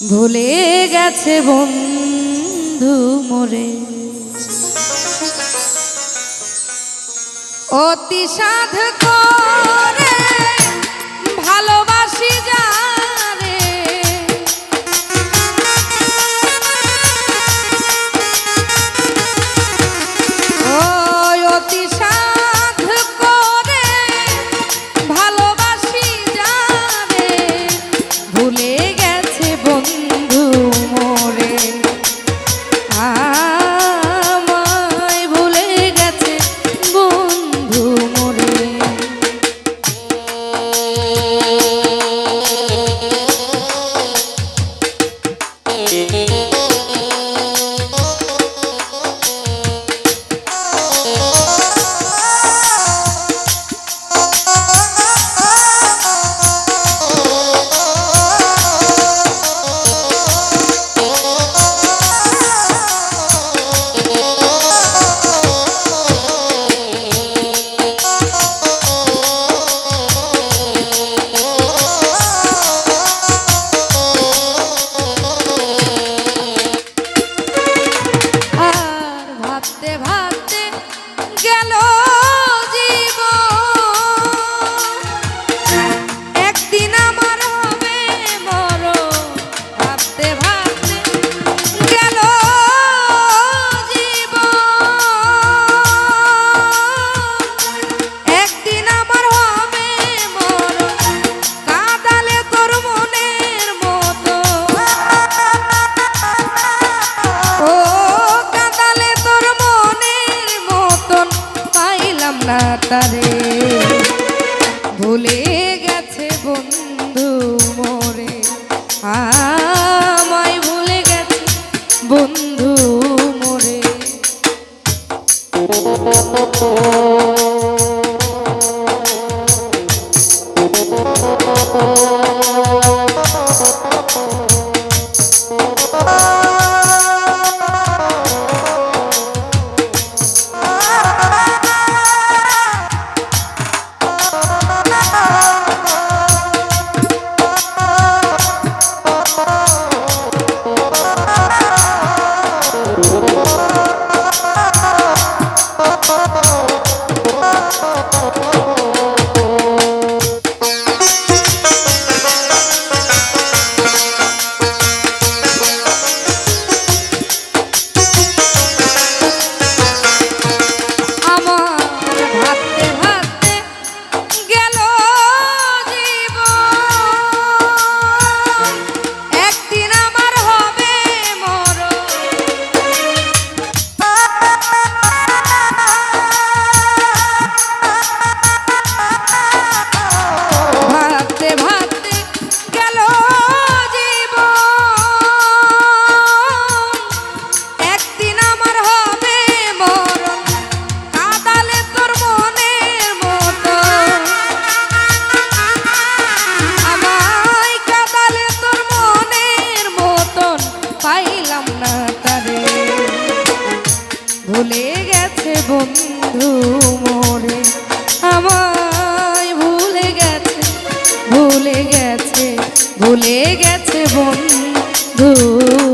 ভুলে গেছে বন্ধু মোরে। অতি সাধ Ah বন্ধু মরে আমায় ভুলে গেছে ভুলে গেছে ভুলে গেছে বন্ধু।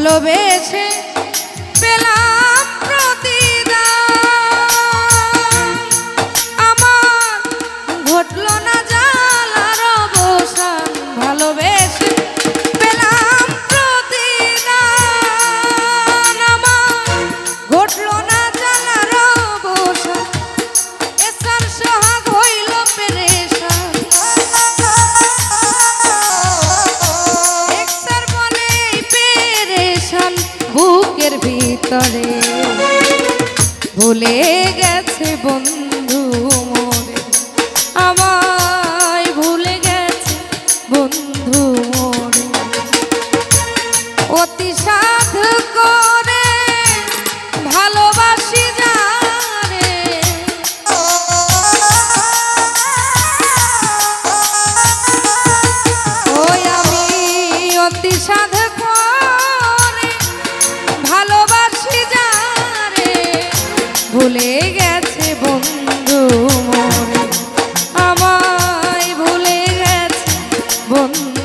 ভালোবেসে ভিতরে ভুলে গেছে বন্ধু মোরে আমায় ভুলে গেছে বন্ধু মোরে অতি সাধ করে ভালোবাসি যারে। ওই আমি অতি সাধ বন্ধু